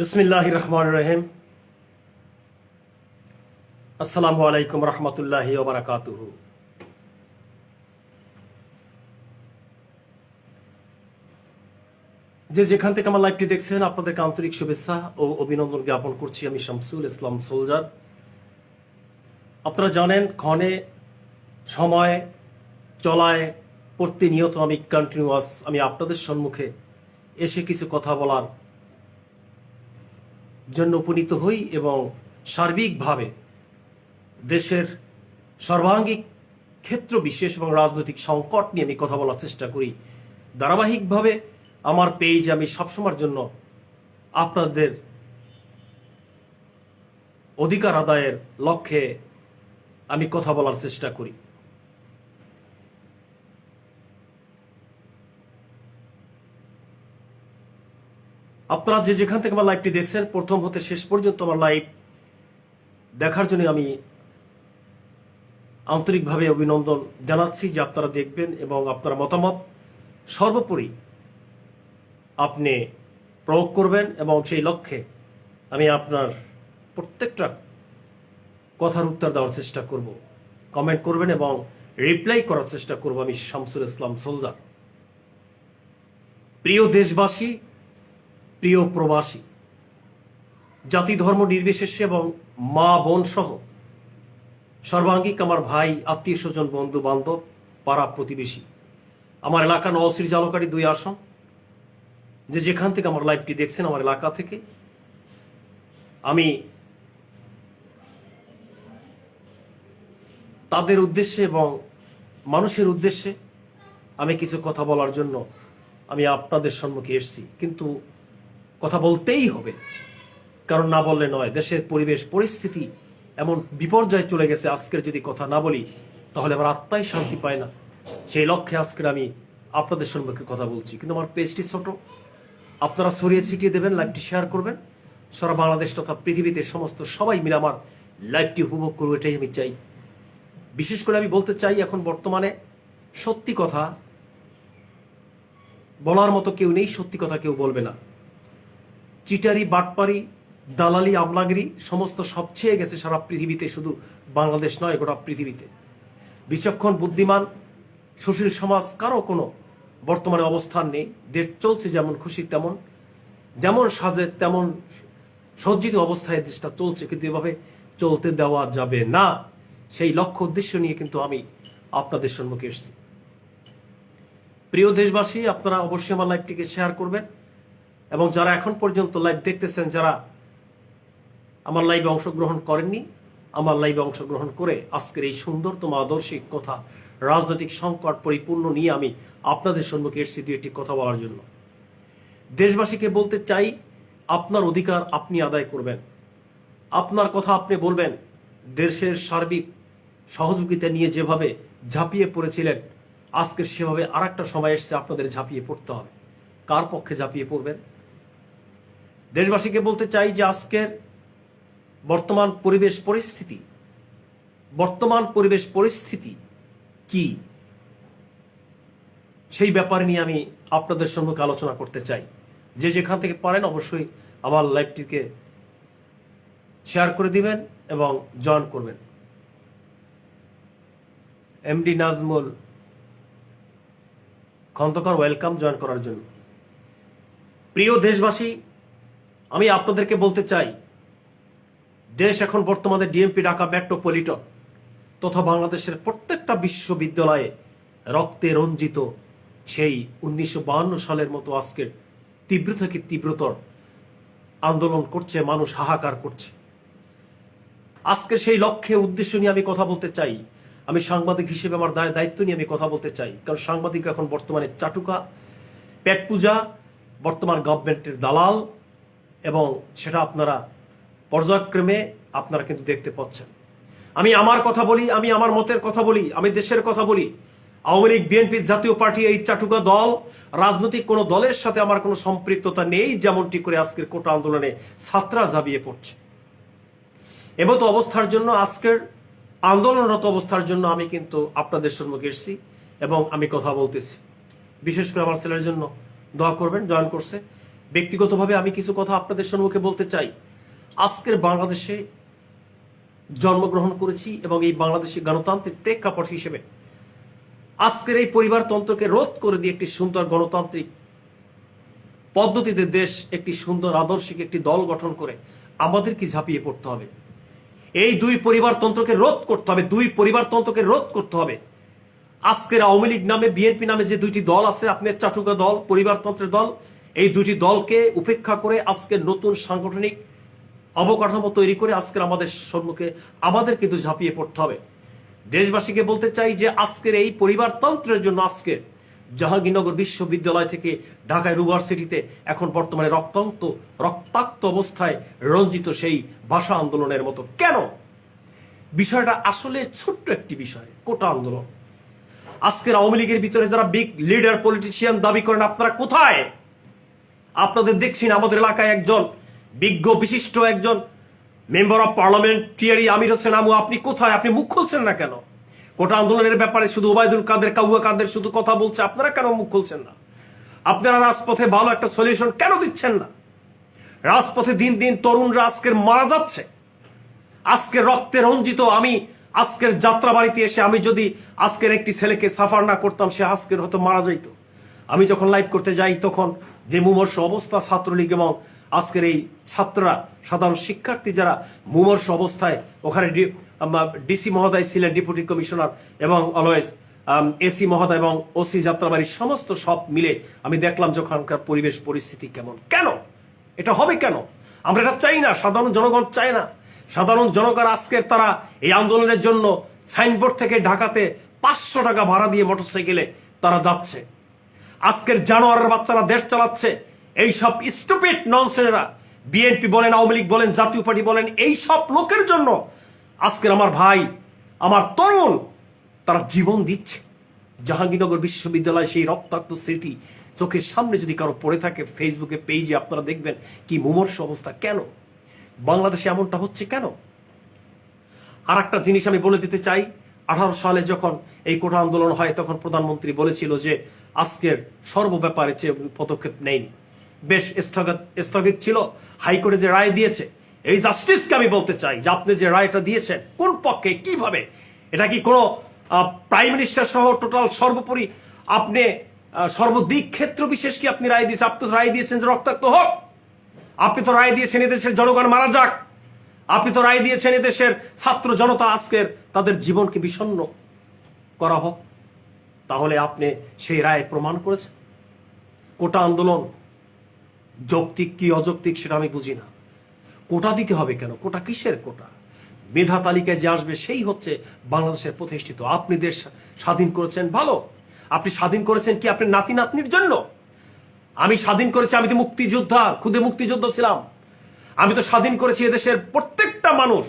বিসমিল্লাহ রহমান রহিম আসসালামু আলাইকুম রহমতুল্লাহ ওবরাকাতুহু যে যেখান থেকে আমার লাইভটি দেখছেন, আপনাদেরকে আন্তরিক শুভেচ্ছা ও অভিনন্দন জ্ঞাপন করছি আমি শামসুল ইসলাম সোলজার। আপনারা জানেন, ক্ষণে সময় চলায় প্রতিনিয়ত আমি কন্টিনিউয়াস আমি আপনাদের সম্মুখে এসে কিছু কথা বলার জন্য উপনীত হই এবং সার্বিকভাবে দেশের সর্বাঙ্গিক ক্ষেত্র বিশেষ এবং রাজনৈতিক সংকট নিয়ে আমি কথা বলার চেষ্টা করি। ধারাবাহিকভাবে আমার পেজ আমি সবসময়ের জন্য আপনাদের অধিকার আদায়ের লক্ষ্যে আমি কথা বলার চেষ্টা করি। আপনারা যে যেখান থেকে আমার লাইভটি দেখছেন, প্রথম হতে শেষ পর্যন্ত আমার লাইভ দেখার জন্য আমি আন্তরিকভাবে অভিনন্দন জানাচ্ছি যে আপনারা দেখবেন এবং আপনার মতামত সর্বোপরি আপনি প্রয়োগ করবেন এবং সেই লক্ষ্যে আমি আপনার প্রত্যেকটা কথার উত্তর দেওয়ার চেষ্টা করব। কমেন্ট করবেন এবং রিপ্লাই করার চেষ্টা করব আমি শামসুল ইসলাম সোলজার। প্রিয় দেশবাসী প্রিয় প্রবাসী, জাতি ধর্ম নির্বিশেষে এবং মা বোন সহ সর্বাঙ্গিক আমার ভাই, আত্মীয় স্বজন, বন্ধু বান্ধব, পাড়া প্রতিবেশী, আমার এলাকা নলসির জালকারি দুই আসন। যে যেখান থেকে আমার লাইভটি দেখছেন আমার এলাকা থেকে, আমি তাদের উদ্দেশ্যে এবং মানুষের উদ্দেশ্যে আমি কিছু কথা বলার জন্য আমি আপনাদের সম্মুখে এসেছি। কিন্তু কথা বলতেই হবে। কারণ না বললে নয়, দেশের পরিবেশ, পরিস্থিতি এমন বিপর্যয় চলে গেছে আজকের যদি কথা না বলি, তাহলে আমার আত্মাই শান্তি পায় না। সেই লক্ষ্যে আজকের আমি আপনাদের সম্মুখে কথা বলছি। কিন্তু আমার পেজটি ছোট। আপনারা ছড়িয়ে ছিটিয়ে দেবেন, লাইভটি শেয়ার করবেন। সারা বাংলাদেশ তথা পৃথিবীতে সমস্ত সবাই মিলে আমার লাইভটি উপভোগ করব, এটাই আমি চাই। বিশেষ করে আমি বলতে চাই, এখন বর্তমানে সত্যি কথা বলার মতো কেউ নেই, সত্যি কথা কেউ বলবে না। চিটারি, বাটপারি, দালালি, আমলাগিরি, সমস্ত সব ছেয়ে গেছে সারা পৃথিবীতে, শুধু বাংলাদেশ নয়, গোটা পৃথিবীতে। বিচক্ষণ, বুদ্ধিমান, সুশীল সমাজ কারও কোনো বর্তমানে অবস্থান নেই। দেশ চলছে যেমন খুশি তেমন, যেমন সাজে তেমন সজ্জিত অবস্থায় দেশটা চলছে, কিন্তু এভাবে চলতে দেওয়া যাবে না। সেই লক্ষ্য, উদ্দেশ্য নিয়ে কিন্তু আমি আপনাদের সম্মুখে এসেছি। প্রিয় দেশবাসী, আপনারা অবশ্যই আমার লাইভটিকে শেয়ার করবেন। এবং যারা এখন পর্যন্ত লাইভ দেখতেছেন, যারা আমার লাইভে অংশগ্রহণ করেননি, আমার লাইভে অংশগ্রহণ করে আজকের এই সুন্দরতম আদর্শিক কথা, রাজনৈতিক সংকট পরিপূর্ণ নিয়ে আমি আপনাদের সম্মুখে এসেছি দু একটি কথা বলার জন্য। দেশবাসীকে বলতে চাই, আপনার অধিকার আপনি আদায় করবেন। আপনার কথা আপনি বলবেন। দেশের সার্বিক সহযোগিতা নিয়ে যেভাবে ঝাঁপিয়ে পড়েছিলেন আজকের সেভাবে আর একটা সময় এসছে আপনাদের ঝাঁপিয়ে পড়তে হবে। কার পক্ষে ঝাঁপিয়ে পড়বেন? দেশবাসীকে বলতে চাই যে আজকের বর্তমান পরিবেশ পরিস্থিতি, বর্তমান পরিবেশ পরিস্থিতি কি? সেই ব্যাপার নিয়ে আমি আপনাদের সম্মুখে আলোচনা করতে চাই। যে যেখান থেকে পারেন অবশ্যই আমার লাইভটিকে শেয়ার করে দিবেন এবং জয়েন করবেন। MD Nazmul Khandaker, welcome join করার জন্য। প্রিয় দেশবাসী আমি আপনাদেরকে বলতে চাই, দেশ এখন বর্তমানে ডিএমপি ঢাকা মেট্রোপলিটন তথা বাংলাদেশের প্রত্যেকটা বিশ্ববিদ্যালয়ে রক্তে রঞ্জিত সেই উনিশশো সালের মতো আজকের তীব্র থেকে তীব্রতর আন্দোলন করছে, মানুষ হাহাকার করছে। আজকে সেই লক্ষ্যে উদ্দেশ্য নিয়ে আমি কথা বলতে চাই। আমি সাংবাদিক হিসেবে আমার দায় দায়িত্ব নিয়ে আমি কথা বলতে চাই। কারণ সাংবাদিক এখন বর্তমানে চাটুকা, পেট পূজা, বর্তমান গভর্নমেন্টের দালাল এবং সেটা আপনারা পর্যায়ক্রমে আপনারা কিন্তু দেখতে পাচ্ছেন। আমি আমার কথা বলি, আমি আমার মতের কথা বলি, আমি দেশের কথা বলি। আওয়ামী লীগ, বিএনপি জাতীয় পার্টি, এই চাটুকা দল, রাজনৈতিক কোনো দলের সাথে আমার কোনো সম্পৃক্ততা নেই, যেমনটি করে আজকের কোটা আন্দোলনে ছাত্রা জাবিয়ে পড়ছে। এমতো অবস্থার জন্য, আজকের আন্দোলনরত অবস্থার জন্য আমি কিন্তু আপনাদের সম্মুখে এসেছি এবং আমি কথা বলতেছি। বিশেষ করে আমার ছেলের জন্য দোয়া করবেন, জয়েন করছে। ব্যক্তিগতভাবে আমি কিছু কথা আপনাদের সম্মুখে বলতে চাই। আজকের বাংলাদেশে জন্মগ্রহণ করেছি এবং এই বাংলাদেশি গণতান্ত্রিক প্রেক্ষাপট হিসেবে আজকের এই পরিবারতন্ত্রকে রোধ করে দিয়ে একটি সুন্দর গণতান্ত্রিক পদ্ধতিতে দেশ একটি সুন্দর আদর্শিক একটি দল গঠন করে আমাদেরকে ঝাঁপিয়ে পড়তে হবে। এই দুই পরিবারতন্ত্রকে রোধ করতে হবে, দুই পরিবারতন্ত্রকে রোধ করতে হবে। আজকের আওয়ামী লীগ নামে, বিএনপি নামে যে দুইটি দল আছে আপনার চাটুকা দল, পরিবারতন্ত্রের দল এই দুটি দলকে উপেক্ষা করে আজকের নতুন সাংগঠনিক অবকাঠামো তৈরি করে আজকের আমাদের সম্মুখে আমাদের কিন্তু ঝাঁপিয়ে পড়তে হবে। দেশবাসীকে বলতে চাই যে আজকের এই পরিবারতন্ত্রের জন্য আজকে জাহাঙ্গীরনগর বিশ্ববিদ্যালয় থেকে ঢাকা ইউনিভার্সিটিতে এখন বর্তমানে রক্তাক্ত রক্তাক্ত অবস্থায় রঞ্জিত সেই ভাষা আন্দোলনের মতো। কেন? বিষয়টা আসলে ছোট্ট একটি বিষয়, কোটা আন্দোলন। আজকের আওয়ামী লীগের ভিতরে যারা বিগ লিডার পলিটিশিয়ান দাবি করেন, আপনারা কোথায়? আপনাদের দেখছেন আমাদের এলাকায় একজন বিজ্ঞ বিশিষ্ট একজন মেম্বার অফ টিয়ারি আমির হোসেন আমু। আপনি কোথায়? আপনি মুখ খুলছেন না কেন? কোটা আন্দোলনের ব্যাপারে শুধু ওবায়দুল কাদের, কাউয়া কাদের শুধু কথা বলছে, আপনারা কেন মুখ খুলছেন না? আপনারা রাজপথে ভালো একটা সলিউশন কেন দিচ্ছেন না? রাজপথে দিন দিন তরুণরা আজকের মারা যাচ্ছে। আজকের রক্তে রঞ্জিত আমি আজকের যাত্রা বাড়িতে এসে আমি যদি আজকের একটি ছেলেকে সাফার না করতাম, সে আজকের হয়তো মারা যাইত। আমি যখন লাইভ করতে যাই, তখন যে মুমর্ষ অবস্থা ছাত্রলীগ এবং আজকের এই ছাত্ররা, সাধারণ শিক্ষার্থী যারা মুমর্ষ অবস্থায় ওখানে ডিসি মহোদয় ছিলেন, ডেপুটি কমিশনার এবং অলওয়েজ এসি মহোদয় এবং ওসি যাত্রাবাড়ির সমস্ত সব মিলে আমি দেখলাম যে ওখানকার পরিবেশ, পরিস্থিতি কেমন। কেন? এটা হবে কেন? আমরা এটা চাই না, সাধারণ জনগণ চায় না। সাধারণ জনগণ আজকের তারা এই আন্দোলনের জন্য সাইনবোর্ড থেকে ঢাকাতে পাঁচশো টাকা ভাড়া দিয়ে মোটরসাইকেলে তারা যাচ্ছে। আজকের জানোয়ারের বাচ্চারা দেশ চালাচ্ছে। এই সব স্টুপিড ননসেনেরা বিএনপি বলেন, আওয়ামী লীগ বলেন, জাতীয় পার্টি বলেন এই সব লোকের জন্য আজকের আমার ভাই, আমার তরুণ, তারা জীবন দিচ্ছে। জাহাঙ্গীরনগর বিশ্ববিদ্যালয় সেই রক্তাক্ত স্মৃতি চোখের সামনে যদি কারও পড়ে থাকে ফেসবুকে পেজে আপনারা দেখবেন কি মুমর্ষ অবস্থা। কেন? বাংলাদেশে এমনটা হচ্ছে কেন? আর একটা জিনিস আমি বলে দিতে চাই আঠারো সালে যখন এই কোটা আন্দোলন হয়, তখন প্রধানমন্ত্রী বলেছিল যে আজকের সর্বব্যাপারে যে পদক্ষেপ নেয়নি। বেশ স্থগিত স্থগিত ছিল। হাইকোর্টে যে রায় দিয়েছে, এই জাস্টিসকে আমি বলতে চাই যে আপনি যে রায়টা দিয়েছেন, কোন পক্ষে, কীভাবে, এটা কি কোনো প্রাইম মিনিস্টার সহ টোটাল সর্বোপরি আপনি সর্বদিক ক্ষেত্র বিশেষ কি আপনি রায় দিয়েছেন? আপনি তো রায় দিয়েছেন যে রক্তাক্ত হোক। আপনি তো রায় দিয়েছেন এদেশের জনগণ মারা যাক। আপনি তো রায় দিয়েছেন এদেশের ছাত্র জনতা আজকের তাদের জীবনকে বিষণ্ণ করা হোক। তাহলে আপনি সেই রায় প্রমাণ করেছেন। কোটা আন্দোলন যৌক্তিক কি অযৌক্তিক সেটা আমি বুঝি না। কোটা দিতে হবে কেন? কোটা কিসের কোটা? মেধা তালিকায় যে আসবে সেই হচ্ছে বাংলাদেশের প্রতিষ্ঠিত। আপনি দেশ স্বাধীন করেছেন ভালো। আপনি স্বাধীন করেছেন কি আপনি নাতি নাতনির জন্য? আমি স্বাধীন করেছি, আমি তো মুক্তিযোদ্ধা, খুদে মুক্তিযোদ্ধা ছিলাম। আমি তো স্বাধীন করেছি এদেশের প্রত্যেকটা মানুষ।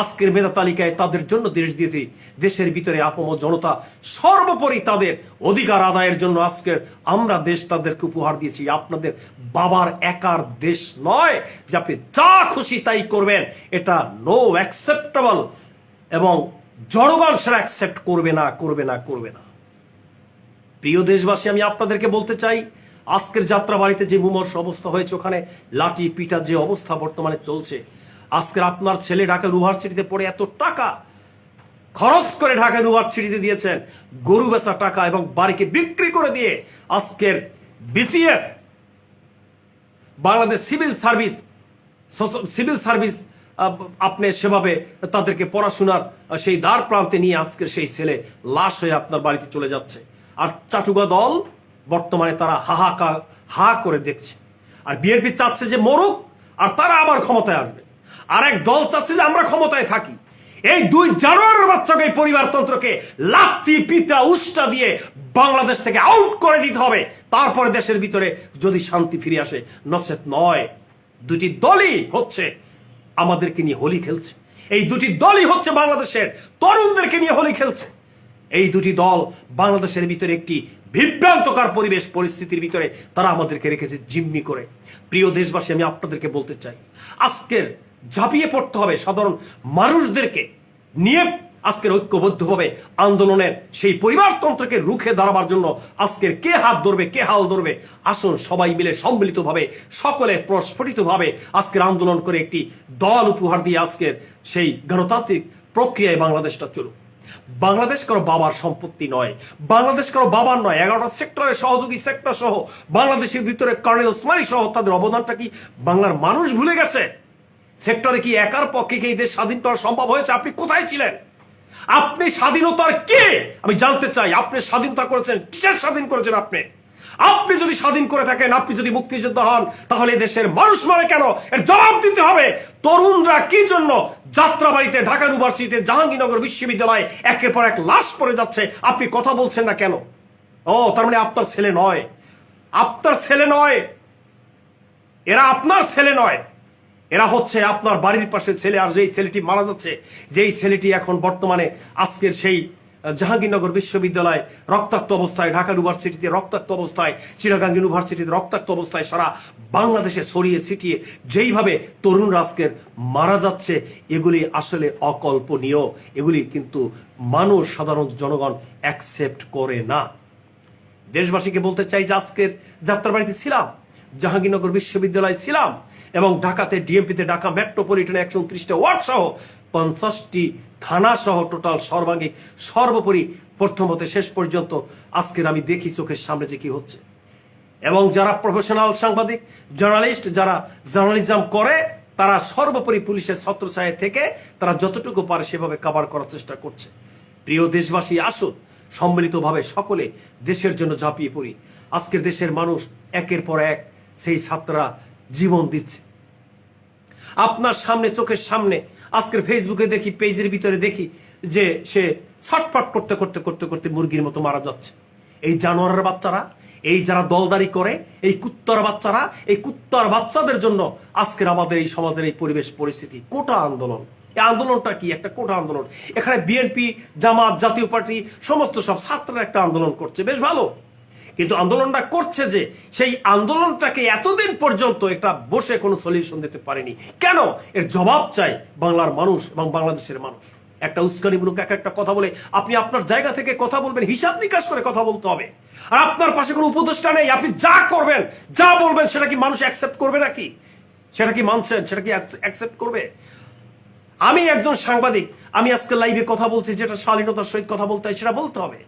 আজকের মেধা তালিকায় তাদের জন্য দেশ দিয়েছি। দেশের ভিতরে আপম জনতা সর্বোপরি তাদের অধিকার আদায়ের জন্য আজকের আমরা দেশ তাদেরকে উপহার দিয়েছি। আপনাদের বাবার একার দেশ নয় যে আপনি যা খুশি তাই করবেন, এটা নো অ্যাকসেপ্টেবল এবং জনগণ সেটা অ্যাকসেপ্ট করবে না করবে না করবে না। প্রিয় দেশবাসী, আমি আপনাদেরকে বলতে চাই আজকের যাত্রা বাড়িতে যে মুমর্ষ অবস্থা হয়েছে, ওখানে লাঠি, পিটার যে অবস্থা বর্তমানে চলছে। আজকের আপনার ছেলে ঢাকা ইউনিভার্সিটিতে পড়ে এত টাকা খরচ করে ঢাকা ইউনিভার্সিটিতে দিয়েছেন। গরু বেচা টাকা এবং বাড়িকে বিক্রি করে দিয়ে আজকের BCS Bangladesh civil service civil service আপনি সেভাবে তাদেরকে পড়াশোনার সেই দ্বার প্রান্তে নিয়ে আজকের সেই ছেলে লাশ হয়ে আপনার বাড়িতে চলে যাচ্ছে। আর চাটুগা দল বর্তমানে তারা হাহাকা হা করে দেখছে। আর বিএনপি চাচ্ছে যে মরুক, আর তারা আবার ক্ষমতায় আসবে। আর এক দল চাচ্ছে যে আমরা ক্ষমতায় থাকি। এই দুই জানোয়ারের বাচ্চাকে এই পরিবারতন্ত্রকে লাথি পিতা, উষ্টা দিয়ে বাংলাদেশ থেকে আউট করে দিতে হবে। তারপরে দেশের ভিতরে যদি শান্তি ফিরে আসে, নচেত নয়। দুটি দলই হচ্ছে আমাদেরকে নিয়ে হোলি খেলছে। এই দুটি দলই হচ্ছে বাংলাদেশের তরুণদেরকে নিয়ে হোলি খেলছে। এই দুটি দল বাংলাদেশের ভিতরে একটি বিভ্রান্তকর পরিবেশ, পরিস্থিতির ভিতরে তারা আমাদেরকে রেখেছে জিম্মি করে। প্রিয় দেশবাসী, আমি আপনাদেরকে বলতে চাই, আজকের ঝাঁপিয়ে পড়তে হবে সাধারণ মানুষদেরকে নিয়ে আজকের ঐক্যবদ্ধভাবে আন্দোলনের সেই পরিবারতন্ত্রকে রুখে দাঁড়াবার জন্য আজকের কে হাত ধরবে, কে হাল ধরবে? আসুন সবাই মিলে সম্মিলিতভাবে, সকলে প্রস্ফুটিতভাবে আজকের আন্দোলন করে একটি দল উপহার দিয়ে আজকের সেই গণতান্ত্রিক প্রক্রিয়ায় বাংলাদেশটা চলুক। বাংলাদেশ কারও বাবার সম্পত্তি নয়। বাংলাদেশ কারও বাবার নয়। এগারোটা সেক্টরের সহযোগী সেক্টর সহ, বাংলাদেশের ভিতরে কর্নেল ওসমানী সহ তাদের অবদানটা কি বাংলার মানুষ ভুলে গেছে? সেক্টরে কি একার পক্ষে কি দেশ স্বাধীন করা সম্ভব হয়েছে? আপনি কোথায় ছিলেন? আপনি স্বাধীনতার কে? আমি জানতে চাই, আপনি স্বাধীনতা করেছেন, কিসের স্বাধীন করেছেন আপনি? আপনি যদি স্বাধীন করে থাকেন, আপনি যদি মুক্তিযোদ্ধা হন, তাহলে দেশের মানুষ মরে কেন? এর জবাব দিতে হবে তরুণরা কি জন্য যাত্রাবাড়িতে, ঢাকা ইউনিভার্সিটিতে, জাহাঙ্গীরনগর বিশ্ববিদ্যালয়ে একের পর এক লাশ পড়ে যাচ্ছে, আপনি কথা বলছেন না কেন? ও, তার মানে আপনার ছেলে নয়। আপনার ছেলে নয়। এরা আপনার ছেলে নয়। এরা হচ্ছে আপনার বাড়ির পাশে ছেলে, আর যেই ছেলেটি মারা যাচ্ছে, যেই ছেলেটি এখন বর্তমানে আজকের সেই জাহাঙ্গীরনগর বিশ্ববিদ্যালয় রক্তাক্ত অবস্থায়, ঢাকা ইউনিভার্সিটিতে রক্তাক্ত অবস্থায় চিরাগাং ইউনিভার্সিটিতে রক্তাক্ত অবস্থায় সারা বাংলাদেশে ছড়িয়ে ছিটিয়ে যেইভাবে তরুণ আজকের মারা যাচ্ছে, এগুলি আসলে অকল্পনীয়। এগুলি কিন্তু মানুষ, সাধারণ জনগণ অ্যাকসেপ্ট করে না। দেশবাসীকে বলতে চাই যে আজকের যাত্রাবাড়িতে ছিলাম, জাহাঙ্গীরনগর বিশ্ববিদ্যালয়ে ছিলাম এবং ঢাকাতে ডিএমপিতে ঢাকা মেট্রোপলিটন একশো উনত্রিশটা ওয়ার্ড সহ পঞ্চাশটি থানা সহ টোটাল সর্বাঙ্গিক সর্বোপরি প্রথম হতে শেষ পর্যন্ত আজকের আমি দেখি চোখের সামনে যে কি হচ্ছে। এবং যারা প্রফেশনাল সাংবাদিক জার্নালিস্ট যারা জার্নালিজম করে, তারা সর্বোপরি পুলিশের ছত্রছায়া থেকে তারা যতটুকু পারে সেভাবে কাভার করার চেষ্টা করছে। প্রিয় দেশবাসী, আসুন সম্মিলিতভাবে সকলে দেশের জন্য ঝাঁপিয়ে পড়ি। আজকের দেশের মানুষ একের পর এক সেই ছাত্ররা জীবন দিচ্ছে। আপনার সামনে, চোখের সামনে আজকের ফেসবুকে দেখি পেজের ভিতরে দেখি যে সে ছটফট করতে করতে করতে করতে মুরগির মতো মারা যাচ্ছে। এই জানোয়ারের বাচ্চারা, এই যারা দলদারি করে, এই কুত্তার বাচ্চারা, এই কুত্তার বাচ্চাদের জন্য আজকের আমাদের এই সমাজের এই পরিবেশ, পরিস্থিতি, কোটা আন্দোলন। এই আন্দোলনটা কি? একটা কোটা আন্দোলন। এখানে বিএনপি জামাত, জাতীয় পার্টি, সমস্ত সব ছাত্ররা একটা আন্দোলন করছে। বেশ ভালো। কিন্তু আন্দোলনটা করছে যে সেই আন্দোলনটাকে এতদিন পর্যন্ত একটা বসে কোনো সলিউশন দিতে পারেনি। কেন? এর জবাব চাই বাংলার মানুষ এবং বাংলাদেশের মানুষ। একটা উস্কানিমূলক এক একটা কথা বলে আপনি আপনার জায়গা থেকে কথা বলবেন, হিসাব নিকাশ করে কথা বলতে হবে। আর আপনার পাশে কোনো উপদেষ্টা নেই, আপনি যা করবেন, যা বলবেন, সেটা কি মানুষ অ্যাকসেপ্ট করবে নাকি? সেটা কি মানছেন? সেটা কি অ্যাকসেপ্ট করবে? আমি একজন সাংবাদিক, আমি আজকে লাইভে কথা বলছি, যেটা শালীনতার সহিত কথা বলতে হয়, সেটা বলতে হবে।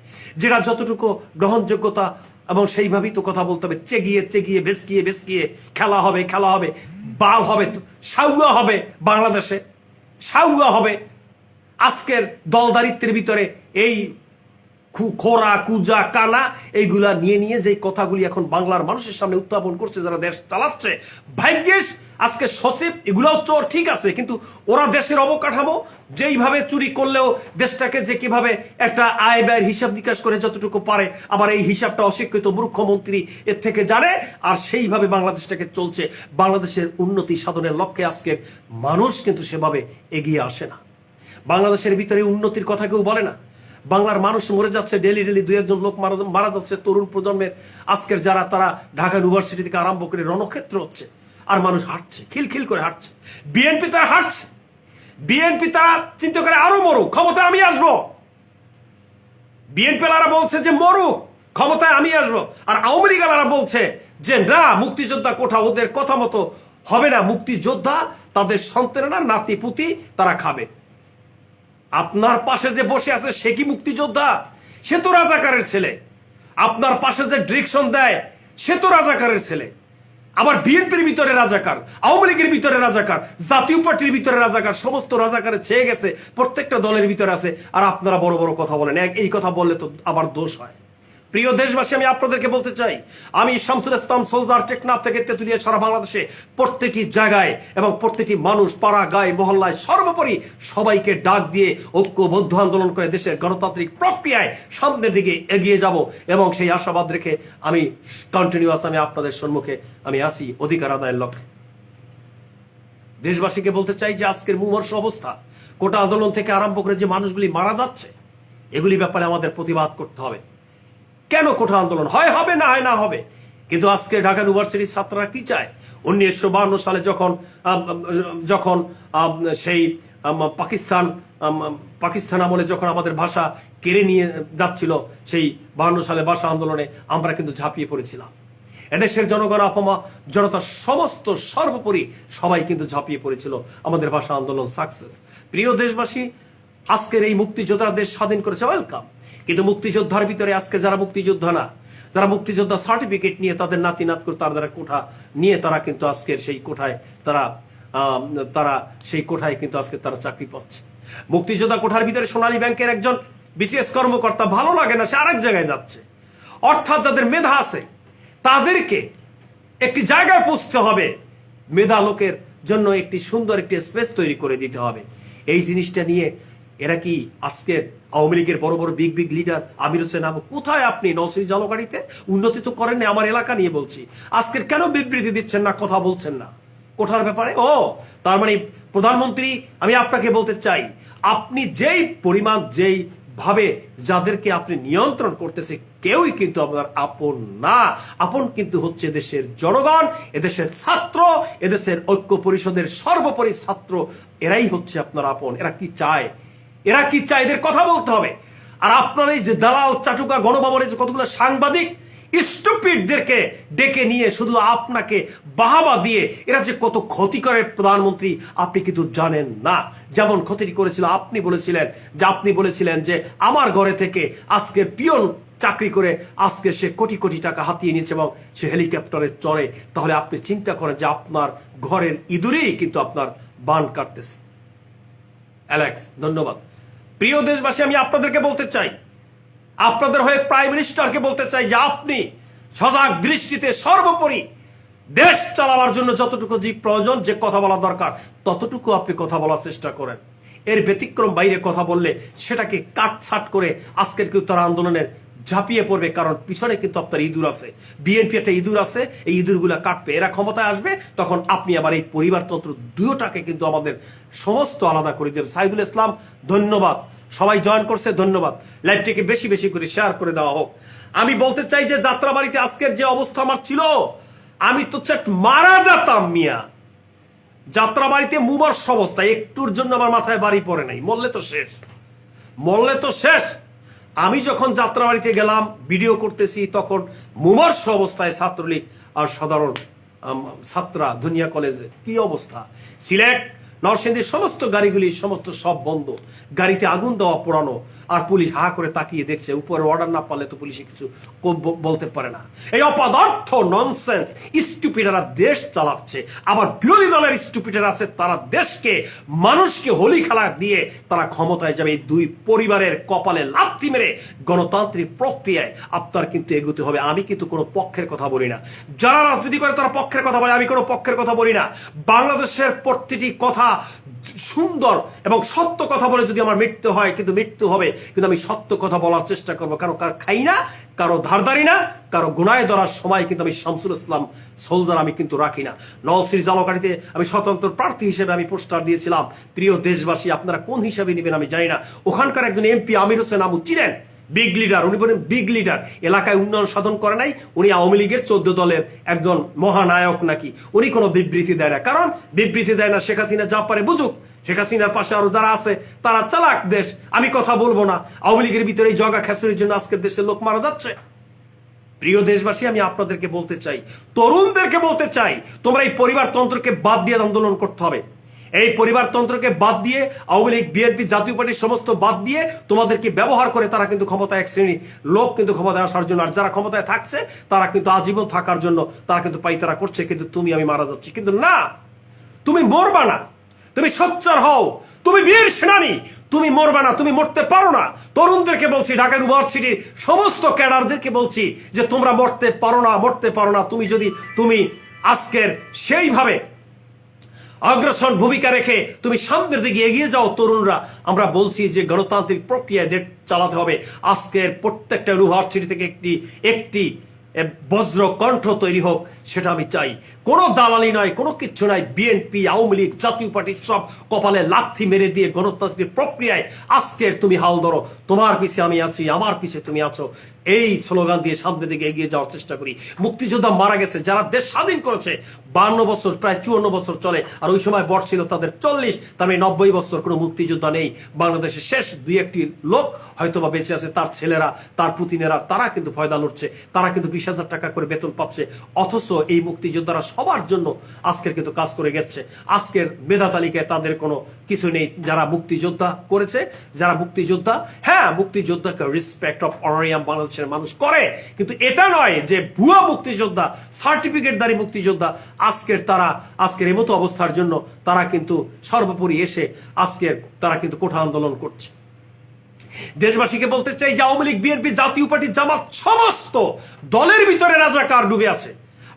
যেটা যতটুকু গ্রহণযোগ্যতা এবং সেইভাবেই তো কথা বলতে হবে। চেগিয়ে চেগিয়ে বেসকিয়ে বেসকিয়ে খেলা হবে খেলা হবে। বাল হবে সাউয়া হবে বাংলাদেশে। সাউয়া হবে। আজকের দলদারিত্বের ভিতরে এই খোরা, কুজা কানা এইগুলা নিয়ে নিয়ে যে কথাগুলি এখন বাংলার মানুষের সামনে উত্থাপন করছে, যারা দেশ চালাচ্ছে ভাগ্যেশ আজকে সচিব, এগুলাও চোর, ঠিক আছে, কিন্তু ওরা দেশের অবকাঠামো, যেইভাবে চুরি করলেও দেশটাকে যে কীভাবে একটা আয় ব্যয়ের হিসাব নিকাশ করে যতটুকু পারে, আবার এই হিসাবটা অশিক্ষিত মুখ্যমন্ত্রী এর থেকে জানে, আর সেইভাবে বাংলাদেশটাকে চলছে। বাংলাদেশের উন্নতি সাধনের লক্ষ্যে আজকে মানুষ কিন্তু সেভাবে এগিয়ে আসে না। বাংলাদেশের ভিতরে উন্নতির কথা কেউ বলে না। বাংলার মানুষ মরে যাচ্ছে ডেলি ডেলি দুই একজন লোক মারা মারা যাচ্ছে, তরুণ প্রজন্মের আজকের যারা, তারা ঢাকা ইউনিভার্সিটি থেকে আরম্ভ করে রণক্ষেত্র হচ্ছে, আর মানুষ হাঁটছে, খিলখিল করে হাঁটছে। বিএনপি তারা হাঁটছে। বিএনপি তারা চিন্তা করে আরও মরুক ক্ষমতা আমি আসব। বিএনপি লারা বলছে যে মরুক, ক্ষমতায় আমি আসব। আর আওয়ামী লীগালারা বলছে যে না, মুক্তিযোদ্ধা কোঠা ওদের কথা মতো হবে না। মুক্তিযোদ্ধা তাদের সন্তানেরা নাতি পুতি তারা খাবে। আপনার পাশে যে বসে আছে, সে কি মুক্তিযোদ্ধা? সে তো রাজাকারের ছেলে। আপনার পাশে যে ডিরেকশন দেয়, সে তো রাজাকারের ছেলে। আবার বিএনপির ভিতরে রাজাকার, আওয়ামী লীগের ভিতরে রাজাকার, জাতীয় পার্টির ভিতরে রাজাকার, সমস্ত রাজাকারে ছেয়ে গেছে, প্রত্যেকটা দলের ভিতরে আছে। আর আপনারা বড় বড় কথা বলেন, এই কথা বললে তো আবার দোষ হয়। প্রিয় দেশবাসী, আমি আপনাদেরকে বলতে চাই, আমি শামসুল ইসলাম সোলজার টেকনাফ থেকে তেতুলিয়া সারা বাংলাদেশে প্রত্যেকটি জায়গায় এবং প্রত্যেকটি মানুষ পাড়া, গায়ে, মহল্লায় সর্বোপরি সবাইকে ডাক দিয়ে ঐক্যবদ্ধ আন্দোলন করে দেশের গণতান্ত্রিক প্রক্রিয়ায় সামনের দিকে এগিয়ে যাব এবং সেই আশাবাদ রেখে আমি কন্টিনিউয়াস আমি আপনাদের সম্মুখে আমি আসি অধিকার আদায়ের লক্ষ্যে। দেশবাসীকে বলতে চাই যে আজকের মুমর্ষ অবস্থা, কোটা আন্দোলন থেকে আরম্ভ করে যে মানুষগুলি মারা যাচ্ছে, এগুলি ব্যাপারে আমাদের প্রতিবাদ করতে হবে। কেন কোঠা আন্দোলন? হয় হবে না, হয় না হবে। কিন্তু আজকে ঢাকা ইউনিভার্সিটির ছাত্ররা কি চায়? উনিশশো বাহান্ন সালে যখন যখন সেই পাকিস্তান পাকিস্তান আমলে যখন আমাদের ভাষা কেড়ে নিয়ে যাচ্ছিল, সেই বাহান্ন সালে ভাষা আন্দোলনে আমরা কিন্তু ঝাঁপিয়ে পড়েছিলাম। এদেশের জনগণ, আপমা জনতা সমস্ত সর্বোপরি সবাই কিন্তু ঝাঁপিয়ে পড়েছিল আমাদের ভাষা আন্দোলন সাকসেস। প্রিয় দেশবাসী, আজকের এই মুক্তিযোদ্ধারা দেশ স্বাধীন করেছে ওয়েলকাম। কিন্তু মুক্তিযোদ্ধার ভিতরে আজকে যারা মুক্তিযোদ্ধা না, যারা মুক্তিযোদ্ধা সার্টিফিকেট নিয়ে তাদের নাতি নাত করে তারা যারা কোঠা নিয়ে তারা কিন্তু আজকের সেই কোঠায় তারা তারা সেই কোঠায় কিন্তু আজকে তারা চাকরি পাচ্ছে। মুক্তিযোদ্ধা কোঠার ভিতরে সোনালী ব্যাংকের একজন বিশেষ কর্মকর্তা ভালো লাগে না, সে আরেক জায়গায় যাচ্ছে। অর্থাৎ যাদের মেধা আছে, তাদেরকে একটি জায়গায় পৌঁছতে হবে। মেধা লোকের জন্য একটি সুন্দর একটি স্পেস তৈরি করে দিতে হবে। এই জিনিসটা নিয়ে এরা কি আজকের আওয়ামী লীগের বড় বড় big big leader Amir Hossain Abu কোথায় আপনি নলসির জলগাড়িতে? উন্নতি তো করেননি আমার এলাকা নিয়ে বলছি। আজকের কেন বিবৃতি দিচ্ছেন না, কথা বলছেন না? কোঠার ব্যাপারে? ও, তার মানে প্রধানমন্ত্রী, আমি আপনাকে বলতে চাই, আপনি যেই পরিমাণ, যেই ভাবে যাদেরকে আপনি নিয়ন্ত্রণ করতেছে, কেউই কিন্তু আপনার আপন না। আপন কিন্তু হচ্ছে দেশের জনগণ, এদেশের ছাত্র, এদেশের ঐক্য পরিষদের সর্বোপরি ছাত্র, এরাই হচ্ছে আপনার আপন। এরা কি চায়? এরা কি চায়? এদের কথা বলতে হবে। আর আপনার এই যে দালাল চাটুকা গণভবনের যে কতগুলো সাংবাদিক স্টুপিডদেরকে ডেকে নিয়ে শুধু আপনাকে বাহাবা দিয়ে এরা যে কত ক্ষতি করে প্রধানমন্ত্রী, আপনি কিন্তু জানেন না। যেমন ক্ষতিটি করেছিল, আপনি বলেছিলেন যে, আপনি বলেছিলেন যে, আমার ঘরে থেকে আজকে পিয়ন চাকরি করে আজকে সে কোটি কোটি টাকা হাতিয়ে নিয়েছে এবং সে হেলিকপ্টারে চড়ে। তাহলে আপনি চিন্তা করেন যে, আপনার ঘরের ইঁদুরেই কিন্তু আপনার বান কাটতেছে। অ্যালেক্স, ধন্যবাদ। প্রিয় দেশবাসী, আমি আপনাদেরকে বলতে চাই, আপনাদের হয়ে প্রাইম মিনিস্টারকে বলতে চাই যে আপনি সজাগ দৃষ্টিতে সর্বোপরি দেশ চালাবার জন্য যতটুকু যে প্রয়োজন, যে কথা বলা দরকার, ততটুকু আপনি কথা বলার চেষ্টা করেন। এর ব্যতিক্রম বাইরে কথা বললে সেটাকে কাটছাট করে আজকের কেউ তারা আন্দোলনের ঝাঁপিয়ে পড়বে, কারণ পিছনে কিন্তু আপনার ইঁদুর আছে। বিএনপি একটা ইঁদুর আছে, এই ইঁদুরগুলা কাটবে, এরা ক্ষমতায় আসবে, তখন আপনি আবার এই পরিবারতন্ত্র দুটোটাকে কিন্তু আমাদের সমস্ত আলাদা করে দেবেন। সাইদুল ইসলাম, ধন্যবাদ। সবাই জয়েন করছে, ধন্যবাদ। লাইভটিকে বেশি বেশি করে শেয়ার করে দেওয়া হোক। আমি বলতে চাই যে যাত্রাবাড়িতে আজকের যে অবস্থা আমার ছিল, আমি তো চাট মারা যেতাম, মিয়া। যাত্রাবাড়িতে মুমর্ষ অবস্থা, একটুর জন্য আমার মাথায় বাড়ি পড়ে নাই, মরলে তো শেষ। মরলে তো শেষ। আমি যখন যাত্রাবাড়িতে গেলাম, ভিডিও করতেছি, তখন মুমর্ষ অবস্থায় ছাত্রলীগ আর সাধারণ ছাত্রা দুনিয়া কলেজে কি অবস্থা? সিলেট, নরসিংদীর সমস্ত গাড়িগুলি, সমস্ত সব বন্ধ। গাড়িতে আগুন দেওয়া পোড়ানো। আর পুলিশ হা করে তাকিয়ে দেখছে উপরে অর্ডার না পারলে তো পুলিশে কিছু বলতে পারে না। এই অপদার্থ ননসেন্স স্টুপিডারা দেশ চালাচ্ছে। আবার বিরোধী দলের স্টুপিডার আছে, তারা দেশকে, মানুষকে হোলি খেলা দিয়ে তারা ক্ষমতায় যাবে। এই দুই পরিবারের কপালে লাথি মেরে গণতান্ত্রিক প্রক্রিয়ায় আপনার কিন্তু এগুতে হবে। আমি কিন্তু কোনো পক্ষের কথা বলি না। যারা রাজনীতি করে তারা পক্ষের কথা বলে, আমি কোনো পক্ষের কথা বলি না। বাংলাদেশের প্রতিটি কথা সুন্দর এবং সত্য কথা বলে যদি আমার মৃত্যু হয়, কিন্তু মৃত্যু হবে কিন্তু আমি সত্য কথা বলার চেষ্টা করব। কারও খাই না, কারও ধারদারি না, কারও গুনায় ধরার সময় কিন্তু আমি শামসুল ইসলাম সোলজার আমি কিন্তু রাখি না। নলসির জালকাঠিতে আমি স্বতন্ত্র প্রার্থী হিসেবে আমি পোস্টার দিয়েছিলাম। প্রিয় দেশবাসী, আপনারা কোন হিসাবে নেবেন আমি জানি না। ওখানকার একজন এমপি আমির হোসেন আবু চিনেন বিগ লিডার উনি বলেন বিগ লিডার এলাকায় উন্নয়ন সাধন করে নাই, উনি আওয়ামী লীগের চোদ্দ দলের একজন মহানায়ক নাকি, উনি কোনো বিবৃতি দেয় না। কারণ বিবৃতি দেয় না শেখ হাসিনা, যা পারে বুঝুক। শেখ হাসিনার পাশে আরও যারা আছে, তারা চালাক দেশ, আমি কথা বলব না। আওয়ামী লীগের ভিতরে এই জগা খেসুরির জন্য আজকের দেশের লোক মারা যাচ্ছে। প্রিয় দেশবাসী, আমি আপনাদেরকে বলতে চাই, তরুণদেরকে বলতে চাই, তোমরা এই পরিবারতন্ত্রকে বাদ দিয়ে আন্দোলন করতে হবে। এই পরিবারতন্ত্রকে বাদ দিয়ে আওয়ামী লীগ, বিএনপি, জাতীয় পার্টির সমস্ত বাদ দিয়ে তোমাদেরকে ব্যবহার করে তারা কিন্তু ক্ষমতায় এক শ্রেণি লোক কিন্তু ক্ষমতায় আসার জন্য। আর যারা ক্ষমতায় থাকছে, তারা কিন্তু আজীবন থাকার জন্য তারা কিন্তু পাইতারা করছে। কিন্তু তুমি আমি মারা যাচ্ছি। কিন্তু না, তুমি মরবা না। তুমি সোচ্চার হও। তুমি বীর সেনানী। তুমি মরবা না, তুমি মরতে পারো না। তরুণদেরকে বলছি, ঢাকা ইউনিভার্সিটির সমস্ত ক্যাডারদেরকে বলছি যে তোমরা মরতে পারো না, মরতে পারো না। তুমি যদি, তুমি আজকের সেইভাবে অগ্রসর ভূমিকা রেখে তুমি সামনের দিকে এগিয়ে যাও, তরুণরা। আমরা বলছি যে গণতান্ত্রিক প্রক্রিয়া চালাতে হবে। আজকের প্রত্যেকটা ইউনিভার্সিটি থেকে একটি একটি বজ্র কণ্ঠ তৈরি হোক, সেটা আমি চাই। কোনো দালালি নয়, কোনো কিচ্ছু নয়। বিএনপি আওয়ামী লীগ, জাতীয় পার্টির সব কপালে লাথি মেরে দিয়ে গণতান্ত্রিক প্রক্রিয়ায় আজকের তুমি হাল ধরো। তোমার পিছে আমি আছি, আমার পিছে তুমি আছো। এই স্লোগান দিয়ে সামনের দিকে এগিয়ে যাওয়ার চেষ্টা করি। মুক্তিযোদ্ধা মারা গেছে, যারা দেশ স্বাধীন করেছে। বান্ন বছর, প্রায় চুয়ান্ন বছর চলে, আর ওই সময় বট ছিল তাদের চল্লিশ, তার মানে নব্বই বছর কোনো মুক্তিযোদ্ধা নেই। বাংলাদেশের শেষ দুই একটি লোক হয়তো বা বেঁচে আছে, তার ছেলেরা, তার পুতিনেরা, তারা কিন্তু ফয়দা লড়ছে তারা কিন্তু বিশ হাজার টাকা করে বেতন পাচ্ছে। অথচ এই মুক্তিযোদ্ধারা সবার জন্য আজকের কিন্তু কাজ করে গেছে। আজকের মেধা তালিকায় তাদের কোনো কিছু নেই। যারা মুক্তিযোদ্ধা করেছে, যারা মুক্তিযোদ্ধা হ্যাঁ মুক্তিযোদ্ধাকে রেসপেক্ট অফ অনারিয়াম বাংলাদেশের মানুষ করে। কিন্তু এটা নয় যে ভুয়া মুক্তিযোদ্ধা সার্টিফিকেটধারী মুক্তিযোদ্ধা, আজকের তারা, আজকের এমতো অবস্থার জন্য তারা কিন্তু সর্বোপরি এসে আজকের তারা কিন্তু কোঠা আন্দোলন করছে। দেশবাসীকে বলতে চাই যে আওয়ামী লীগ, বিএনপি জাতীয় পার্টি জামাত সমস্ত দলের ভিতরে রাজাকার ডুবে আছে।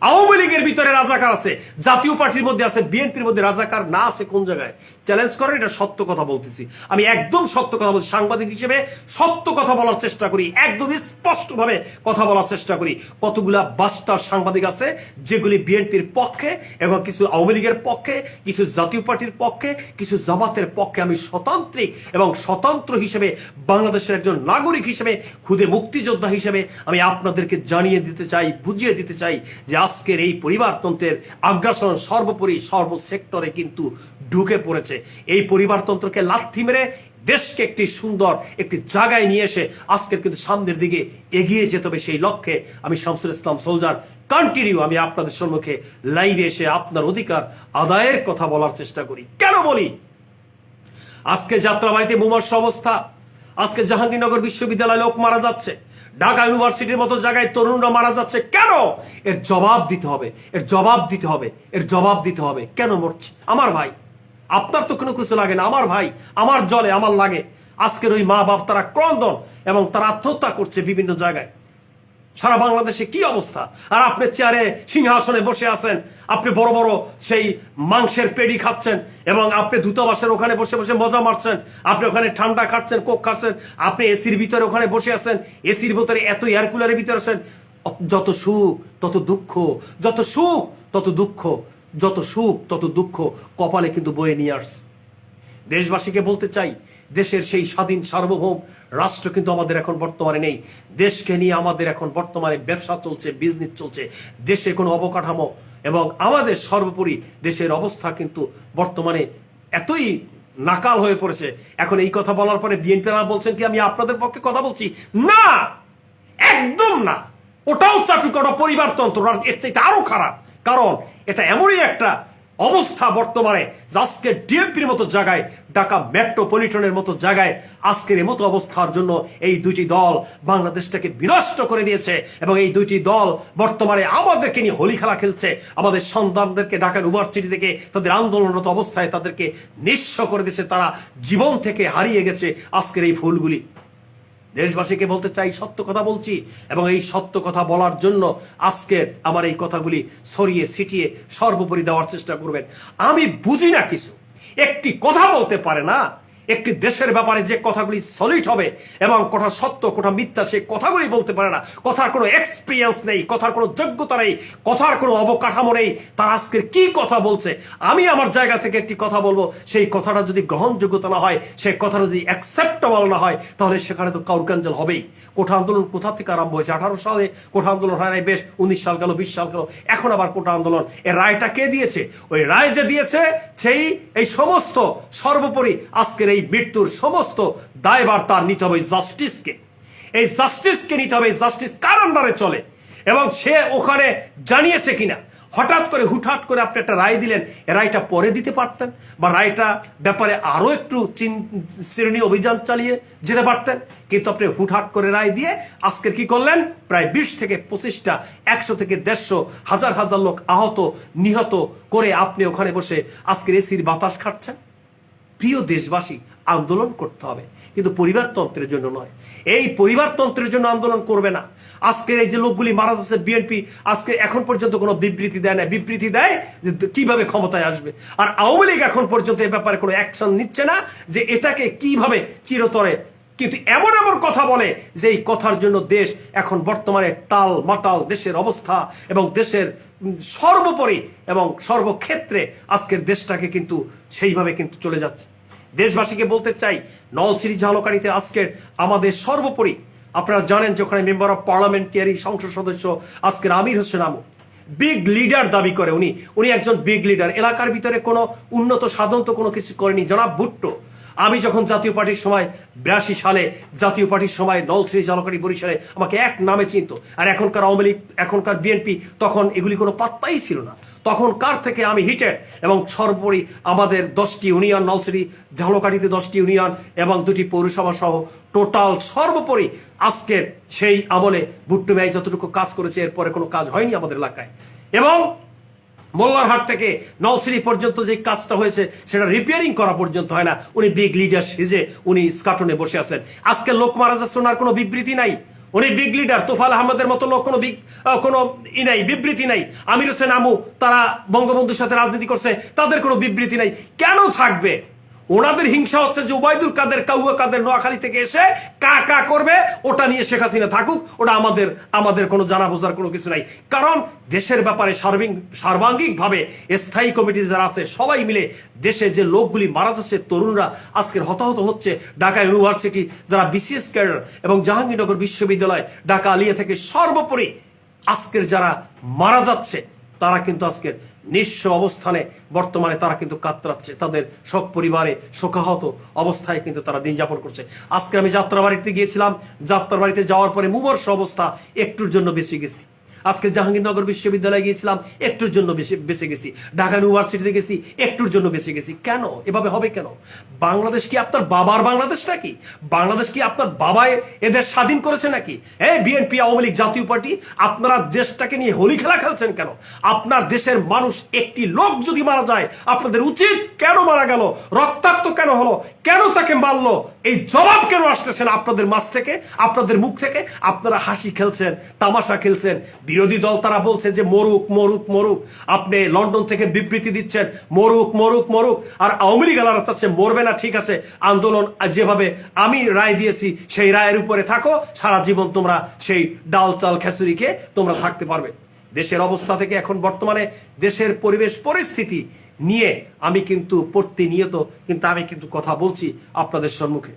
আওয়ামী লীগের ভিতরে রাজাকার আছে, জাতীয় পার্টির মধ্যে আছে, বিএনপির মধ্যে রাজাকার না আছে কোন জায়গায়? চ্যালেঞ্জ করেন, এটা সত্য কথা বলতেছি। আমি একদম সত্য কথা বলছি। সাংবাদিক হিসেবে সত্য কথা বলার চেষ্টা করি, একদম স্পষ্টভাবে কথা বলার চেষ্টা করি। কতগুলা বাস্টার সাংবাদিক আছে, যেগুলি বিএনপির পক্ষে এবং কিছু আওয়ামী লীগের পক্ষে, কিছু জাতীয় পার্টির পক্ষে, কিছু জামাতের পক্ষে আমি স্বতন্ত্রিক এবং স্বতন্ত্র হিসেবে বাংলাদেশের একজন নাগরিক হিসেবে, খুদে মুক্তিযোদ্ধা হিসেবে আমি আপনাদেরকে জানিয়ে দিতে চাই, বুঝিয়ে দিতে চাই যে আজকের এই পরিবারতন্ত্রের আগ্রাসন সর্বোপরি সর্বসেক্টরে কিন্তু ঢুকে পড়েছে। এই পরিবারতন্ত্রকে লাথি মেরে দেশকে একটি সুন্দর একটি জায়গায় নিয়ে এসে আজকের কিন্তু সামনের দিকে এগিয়ে যেতে হবে সেই লক্ষ্যে। আমি শামসুল ইসলাম সোলজার কন্টিনিউ আমি আপনাদের সম্মুখে লাইভে এসে আপনার অধিকার আদায়ের কথা বলার চেষ্টা করি। কেন বলি? আজকে যাত্রাবাড়িতে মুমর্ষ অবস্থা আজকে জাহাঙ্গীরনগর বিশ্ববিদ্যালয়ে লোক মারা যাচ্ছে ঢাকা ইউনিভার্সিটির মতো জায়গায় তরুণরা মারা যাচ্ছে কেন? এর জবাব দিতে হবে, এর জবাব দিতে হবে, এর জবাব দিতে হবে। কেন মরছে? আমার ভাই। আপনার তো কোনো কিছু লাগে না। আমার ভাই, আমার জলে আমার লাগে। আজকের ওই মা বাপ তারা ক্রন্দন এবং তারা আত্মহত্যা করছে বিভিন্ন জায়গায়। সারা বাংলাদেশে কি অবস্থা? আর আপনি চেয়ারে সিংহাসনে বসে আছেন, আপনি বড় বড় সেই মাংসের পেডি খাচ্ছেন এবং আপনি দূতাবাসের ওখানে বসে বসে মজা মারছেন, আপনি ওখানে ঠান্ডা খাচ্ছেন, কোক খাচ্ছেন, আপনি এসির ভিতরে ওখানে বসে আছেন, এসির ভিতরে এত এয়ার কুলারের ভিতরে আছেন যত সুখ, তত দুঃখ, যত সুখ, তত দুঃখ, যত সুখ, তত দুঃখ কপালে কিন্তু বয়ে নিয়ে আসছে। দেশবাসীকে বলতে চাই দেশের সেই স্বাধীন সার্বভৌম রাষ্ট্র কিন্তু আমাদের এখন বর্তমানে নেই। দেশকে নিয়ে আমাদের এখন বর্তমানে ব্যবসা চলছে বিজনেস চলছে, দেশে কোনো অবকাঠামো এবং আমাদের সর্বোপরি দেশের অবস্থা কিন্তু বর্তমানে এতই নাকাল হয়ে পড়েছে। এখন এই কথা বলার পরে বিএনপিরা বলছেন কি, আমি আপনাদের পক্ষে কথা বলছি? না! একদম না! ওটাও চাটুক ওটা পরিবারতন্ত্র এর চাইতে আরও খারাপ। কারণ এটা এমনই একটা অবস্থা বর্তমানে আজকে ডিএমপির মতো জায়গায়, ঢাকা মেট্রোপলিটনের মতো জায়গায় আজকের এই মতো অবস্থার জন্য এই দুইটি দল বাংলাদেশটাকে বিনষ্ট করে দিয়েছে এবং এই দুইটি দল বর্তমানে আমাদেরকে নিয়ে হোলি খেলা খেলছে। আমাদের সন্তানদেরকে ঢাকা ইউনিভার্সিটি থেকে তাদের আন্দোলনরত অবস্থায় তাদেরকে নিঃস্ব করে দিয়েছে। তারা জীবন থেকে হারিয়ে গেছে আজকের এই ফুলগুলি দেশবাসীকে বলতে চাই, সত্য কথা বলছি এবং এই সত্য কথা বলার জন্য আজকে আমার এই কথাগুলি ছড়িয়ে ছিটিয়ে সর্বোপরি দেওয়ার চেষ্টা করবেন। আমি বুঝি না কিছু। একটি কথা বলতে পারে না একটি দেশের ব্যাপারে যে কথাগুলি সলিড হবে এবং কোথা সত্য কোথা মিথ্যা সে কথাগুলি বলতে পারে না। কথার কোনো এক্সপিরিয়েন্স নেই, কথার কোনো যোগ্যতা নেই, কথার কোনো অবকাঠামো নেই। তার আজকের কি কথা বলছে? আমি আমার জায়গা থেকে একটি কথা বলব, সেই কথাটা যদি গ্রহণযোগ্যতা না হয় সেই কথাটা যদি অ্যাকসেপ্টেবল না হয়, তাহলে সেখানে তো কাউরকাঞ্জল হবেই। কোঠা আন্দোলন কোথা থেকে আরম্ভ হয়েছে? আঠারো সালে কোঠা আন্দোলন হয় নাই, বেশ, উনিশ সাল গেল, বিশ সাল গেল, এখন আবার কোঠা আন্দোলন। এর রায়টা কে দিয়েছে? ওই রায় যে দিয়েছে, সেই, এই সমস্ত সর্বোপরি আজকের এই মৃত্যুর সমস্ত দায়বার তার নিতে হবে জাস্টিসকে এই জাস্টিসকে নিতে হবে জাস্টিস কার আন্ডারে চলে? এবং সে ওখানে জানিয়েছে কিনা? হঠাৎ করে, হুটহাট করে আপনি একটা রায় দিলেন, এ রায়টা পরে দিতে পারতেন? বা রায়টা ব্যাপারে আরও একটু শ্রেণি অভিযান চালিয়ে যেতে পারতেন? কিন্তু আপনি হুটহাট করে রায় দিয়ে আজকের কি করলেন? প্রায় বিশ থেকে পঁচিশটা, একশো থেকে দেড়শো, হাজার হাজার লোক আহত, নিহত করে আপনি ওখানে বসে আজকের এসির বাতাস খাচ্ছেন প্রিয় দেশবাসী, আন্দোলন করতে হবে। কিন্তু পরিবারতন্ত্রের জন্য নয়। এই পরিবারতন্ত্রের জন্য আন্দোলন করবে না। আজকের এই যে লোকগুলি মারা যাচ্ছে বিএনপি আজকে এখন পর্যন্ত কোনো বিবৃতি দেয় না। বিবৃতি দেয় যে কীভাবে ক্ষমতায় আসবে। আর আওয়ামী লীগ এখন পর্যন্ত এ ব্যাপারে কোনো অ্যাকশন নিচ্ছে না যে এটাকে কীভাবে চিরতরে কিন্তু এমন এমন কথা বলে যে এই কথার জন্য দেশ এখন বর্তমানে টাল মাটাল দেশের অবস্থা এবং দেশের সর্বোপরি এবং সর্বক্ষেত্রে আজকের দেশটাকে কিন্তু সেইভাবে কিন্তু চলে যাচ্ছে। দেশবাসীকে বলতে চাই নলছিরি ঝালকারিতে আজকের আমাদের সর্বোপরি। আপনারা জানেন যে ওখানে মেম্বার অফ পার্লামেন্টারি সংসদ সদস্য আজকের আমির হোসেন আমু। বিগ লিডার দাবি করে উনি। উনি একজন বিগ লিডার। এলাকার ভিতরে কোনো উন্নত সাধন তো কোনো কিছু করেনি। জনাব ভুট্টো আমি যখন জাতীয় পার্টির সময় বিরাশি সালে জাতীয় পার্টির সময় নলশ্রী জলকারি বরিশালে আমাকে এক নামে চিনত, আর এখনকার আওয়ামী লীগ, এখনকার বিএনপি, তখন এগুলি কোনো পাত্তাই ছিল না। তখন কার থেকে আমি হিটেড এবং সর্বোপরি আমাদের দশটি ইউনিয়ন নলছড়ি ঝালকাঠিতে দশটি ইউনিয়ন এবং দুটি পৌরসভা সহ টোটাল সর্বোপরি আজকের সেই আমলে ভুট্টু যতটুকু কাজ করেছে, এরপরে কোনো কাজ হয়নি আমাদের এলাকায়। এবং মোল্লারহাট থেকে নলসিরি পর্যন্ত যে কাজটা হয়েছে, সেটা রিপেয়ারিং করা পর্যন্ত হয় না। উনি বিগ লিডার সেজে উনি স্কাটনে বসে আছেন। আজকে লোক মারা যাচ্ছে, ওনার কোনো বিবৃতি নাই। উনি বিগ লিডার তোফাল আহমদের মতো লোক কোনো বিগ কোনো ই নাই, বিবৃতি নাই। আমির হোসেন আমু, তারা বঙ্গবন্ধুর সাথে রাজনীতি করছে, তাদের কোনো বিবৃতি নাই। কেন থাকবে? ওনাদের হিংসা হচ্ছে যে উবায়দুল কাদের কাউয়া কাদের নোয়াখালী থেকে এসে কা কা করবে, ওটা নিয়ে শেখ হাসিনা থাকুক, ওটা আমাদের আমাদের কোনো জানা বোঝার কোনো কিছু নাই। কারণ দেশের ব্যাপারে সার্বিক সার্বাঙ্গিকভাবে স্থায়ী কমিটি যারা আছে, সবাই মিলে দেশে যে লোকগুলি মারা যাচ্ছে, তরুণরা আজকের হতাহত হচ্ছে। ঢাকা ইউনিভার্সিটি যারা বিসিএস ক্যাডার এবং জাহাঙ্গীরনগর বিশ্ববিদ্যালয় ঢাকা আলিয়া থেকে সর্বোপরি আজকের যারা মারা যাচ্ছে তারা কিন্তু আজকে নিঃস্ব অবস্থানে বর্তমানে তারা কিন্তু কাতরাচ্ছে। তাদের সব পরিবারে শোকাহত অবস্থায় কিন্তু তারা দিন যাপন করছে। আজকে আমি যাত্রা বাড়িতে গিয়েছিলাম। যাত্রা বাড়িতে যাওয়ার পরে মুমর্ষ অবস্থা একটুর জন্য বেঁচে গেছি। আজকে জাহাঙ্গীরনগর বিশ্ববিদ্যালয়ে গিয়েছিলাম, একটুর জন্য বেঁচে গেছি। ঢাকা ইউনিভার্সিটিতে গেছি, একটুর জন্য বেঁচে গেছি। কেন? এভাবে হবে কেন? বাংলাদেশ কি আপনার বাবার বাংলাদেশ নাকি? বাংলাদেশ কি আপনার বাবাই এদের স্বাধীন করেছে নাকি? এই বিএনপি, আওয়ামী লীগ, জাতীয় পার্টি, আপনারা দেশটাকে নিয়ে হোলি খেলা খেলছেন কেন? আপনার দেশের মানুষ একটি লোক যদি মারা যায়, আপনাদের উচিত কেন মারা গেল? রক্তাক্ত কেন হলো? কেন তাকে মারলো? এই জবাব কেন আসতেছে না আপনাদের মাছ থেকে, আপনাদের মুখ থেকে? আপনারা হাসি খেলছেন, তামাশা খেলছেন। বিরোধী দল তারা বলছে যে মরুক মরুক মরুক। আপনি লন্ডন থেকে বিবৃতি দিচ্ছেন, মরুক মরুক মরুক। আর আওয়ামী লীগ আলারা চাচ্ছে মরবে না, ঠিক আছে, আন্দোলন যেভাবে আমি রায় দিয়েছি, সেই রায়ের উপরে থাকো। সারা জীবন তোমরা সেই ডাল চাল খেসুরি খেয়ে তোমরা থাকতে পারবে। দেশের অবস্থা থেকে এখন বর্তমানে দেশের পরিবেশ, পরিস্থিতি নিয়ে আমি কিন্তু প্রতিনিয়ত কিন্তু আমি কিন্তু কথা বলছি আপনাদের সম্মুখে।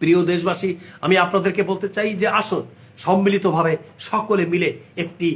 প্রিয় দেশবাসী, আমি আপনাদেরকে বলতে চাই যে আসুন, সম্মিলিতভাবে সকলে মিলে একটি